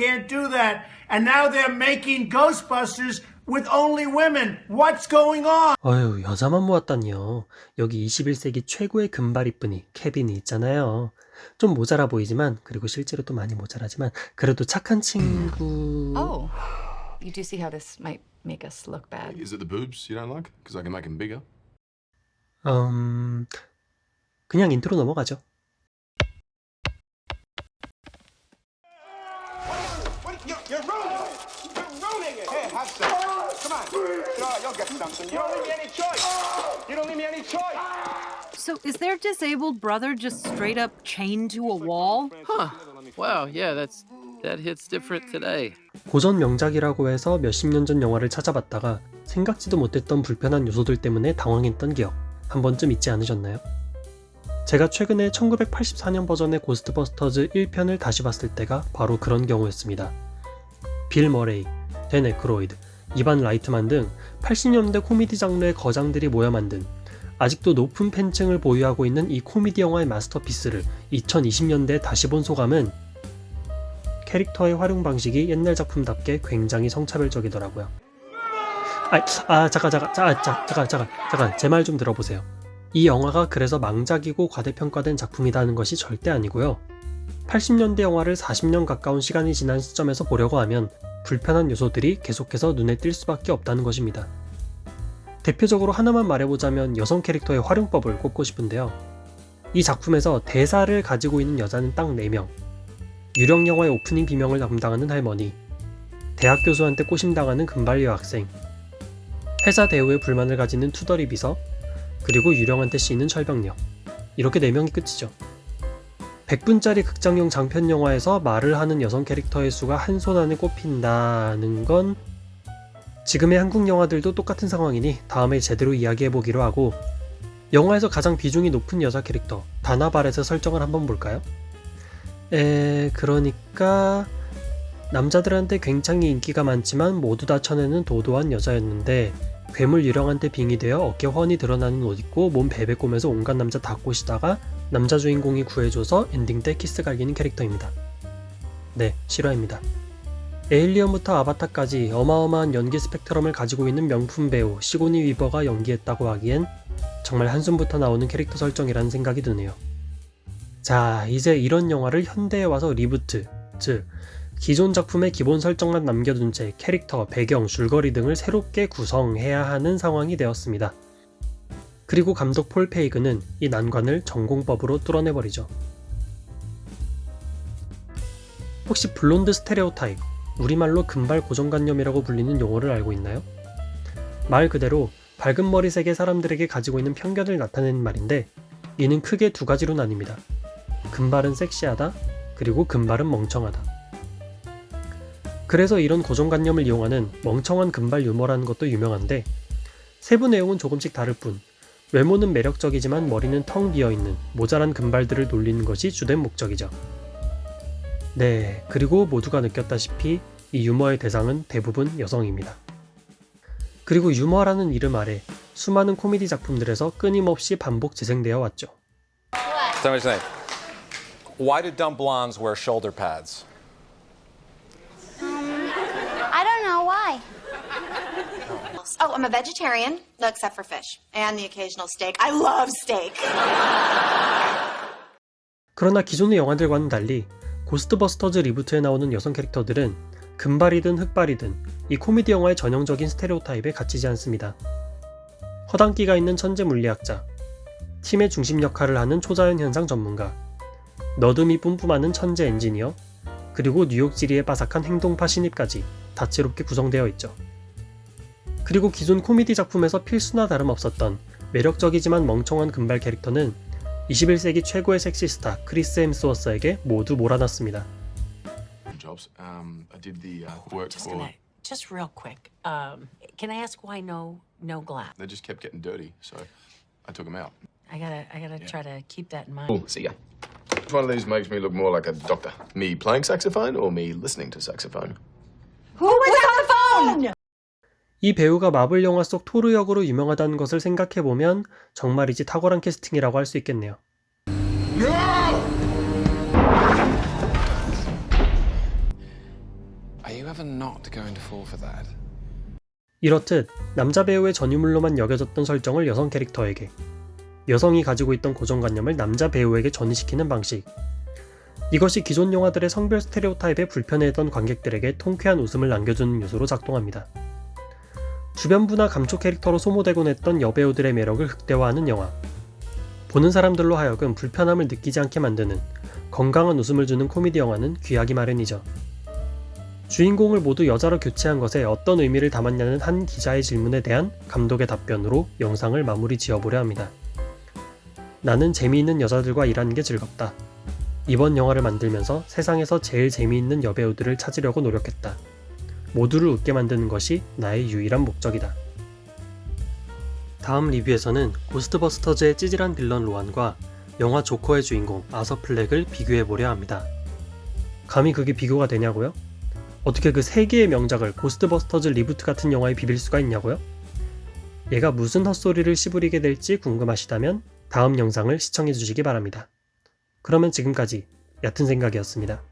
can't do that. And now they're making Ghostbusters with only women. What's going on? 어휴, 여자만 모았다니요. 여기 21세기 최고의 금발 이쁜이 케빈이 있잖아요. 좀 모자라 보이지만 그리고 실제로 또 많이 모자라지만 그래도 착한 친구. Oh, you do see how this might make us look bad. Is it the boobs you don't like? Because I can make them bigger. 음, 그냥 인트로 넘어가죠. You'll get something. You don't leave me any choice. You don't leave me any choice. So is their disabled brother just straight up chained to a wall? Huh. Wow, yeah, that's that hits different today. 고전 명작이라고 해서 몇십 년 전 영화를 찾아봤다가 생각지도 못했던 불편한 요소들 때문에 당황했던 기억 한 번쯤 있지 않으셨나요? 제가 최근에 1984년 버전의 고스트버스터즈 1편을 다시 봤을 때가 바로 그런 경우였습니다. 빌 머레이, 댄 에크로이드, 이반 라이트만 등 80년대 코미디 장르의 거장들이 모여 만든 아직도 높은 팬층을 보유하고 있는 이 코미디 영화의 마스터피스를 2020년대에 다시 본 소감은 캐릭터의 활용 방식이 옛날 작품답게 굉장히 성차별적이더라고요. 아, 아 잠깐 잠깐 잠깐 잠깐 잠깐 잠깐 제 말 좀 들어보세요. 이 영화가 그래서 망작이고 과대평가된 작품이라는 것이 절대 아니고요. 80년대 영화를 40년 가까운 시간이 지난 시점에서 보려고 하면 불편한 요소들이 계속해서 눈에 띌 수밖에 없다는 것입니다. 대표적으로 하나만 말해보자면 여성 캐릭터의 활용법을 꼽고 싶은데요. 이 작품에서 대사를 가지고 있는 여자는 딱 4명, 유령 영화의 오프닝 비명을 담당하는 할머니, 대학 교수한테 꼬심당하는 금발 여학생, 회사 대우에 불만을 가지는 투덜이 비서, 그리고 유령한테 씌이는 철벽녀. 이렇게 4명이 끝이죠. 100분짜리 극장용 장편 영화에서 말을 하는 여성 캐릭터의 수가 한 손 안에 꼽힌다는 건 지금의 한국 영화들도 똑같은 상황이니 다음에 제대로 이야기해 보기로 하고 영화에서 가장 비중이 높은 여자 캐릭터 다나발에서 설정을 한번 볼까요? 에, 그러니까 남자들한테 굉장히 인기가 많지만 모두 다 쳐내는 도도한 여자였는데 괴물 유령한테 빙이 되어 어깨 훤히 드러나는 옷 입고 몸 베베 꼬면서 온갖 남자 다 꼬시다가 남자 주인공이 구해줘서 엔딩 때 키스 갈기는 캐릭터입니다. 네, 실화입니다. 에일리언부터 아바타까지 어마어마한 연기 스펙트럼을 가지고 있는 명품 배우 시고니 위버가 연기했다고 하기엔 정말 한숨부터 나오는 캐릭터 설정이라는 생각이 드네요. 자, 이제 이런 영화를 현대에 와서 리부트, 즉 기존 작품의 기본 설정만 남겨둔 채 캐릭터, 배경, 줄거리 등을 새롭게 구성해야 하는 상황이 되었습니다. 그리고 감독 폴 페이그는 이 난관을 전공법으로 뚫어내버리죠. 혹시 블론드 스테레오타입, 우리말로 금발 고정관념이라고 불리는 용어를 알고 있나요? 말 그대로 밝은 머리색의 사람들에게 가지고 있는 편견을 나타내는 말인데 이는 크게 두 가지로 나뉩니다. 금발은 섹시하다, 그리고 금발은 멍청하다. 그래서 이런 고정관념을 이용하는 멍청한 금발 유머라는 것도 유명한데 세부 내용은 조금씩 다를 뿐 외모는 매력적이지만 머리는 텅 비어있는 모자란 금발들을 놀리는 것이 주된 목적이죠. 네, 그리고 모두가 느꼈다시피 이 유머의 대상은 대부분 여성입니다. 그리고 유머라는 이름 아래 수많은 코미디 작품들에서 끊임없이 반복 재생되어 왔죠. Why do dumb blondes wear shoulder pads? I don't know why. Oh, I'm a vegetarian, except for fish and the occasional steak. I love steak. 그러나 기존의 영화들과는 달리 고스트버스터즈 리부트에 나오는 여성 캐릭터들은 금발이든 흑발이든 이 코미디 영화의 전형적인 스테레오타입에 갇히지 않습니다. 허당기가 있는 천재 물리학자, 팀의 중심 역할을 하는 초자연 현상 전문가, 너듬이 뿜뿜하는 천재 엔지니어, 그리고 뉴욕지리의 바삭한 행동파 신입까지 다채롭게 구성되어 있죠. 그리고 기존 코미디 작품에서 필수나 다름없었던 매력적이지만 멍청한 금발 캐릭터는 21세기 최고의 섹시스타 크리스 햄스워스에게 모두 몰아놨습니다. Jobs. Um, I did the uh, work Just for. minute. Just real quick. Um, can I ask why no no glass? They just kept getting dirty, so I took them out. I gotta I gotta try to keep that in mind. Oh, see ya. Which one of these makes me look more like a doctor? Me playing saxophone or me listening to saxophone? Who was on the phone? 이 배우가 마블 영화 속 토르 역으로 유명하다는 것을 생각해보면 정말이지 탁월한 캐스팅이라고 할 수 있겠네요. 이렇듯 남자 배우의 전유물로만 여겨졌던 설정을 여성 캐릭터에게 여성이 가지고 있던 고정관념을 남자 배우에게 전이시키는 방식 이것이 기존 영화들의 성별 스테레오타입에 불편해했던 관객들에게 통쾌한 웃음을 남겨주는 요소로 작동합니다. 주변부나 감초 캐릭터로 소모되곤 했던 여배우들의 매력을 극대화하는 영화 보는 사람들로 하여금 불편함을 느끼지 않게 만드는 건강한 웃음을 주는 코미디 영화는 귀하기 마련이죠. 주인공을 모두 여자로 교체한 것에 어떤 의미를 담았냐는 한 기자의 질문에 대한 감독의 답변으로 영상을 마무리 지어보려 합니다. 나는 재미있는 여자들과 일하는 게 즐겁다. 이번 영화를 만들면서 세상에서 제일 재미있는 여배우들을 찾으려고 노력했다. 모두를 웃게 만드는 것이 나의 유일한 목적이다. 다음 리뷰에서는 고스트버스터즈의 찌질한 빌런 로안과 영화 조커의 주인공 아서 플렉을 비교해보려 합니다. 감히 그게 비교가 되냐고요? 어떻게 그 세 개의 명작을 고스트버스터즈 리부트 같은 영화에 비빌 수가 있냐고요? 얘가 무슨 헛소리를 씨부리게 될지 궁금하시다면 다음 영상을 시청해 주시기 바랍니다. 그러면 지금까지 얕은 생각이었습니다.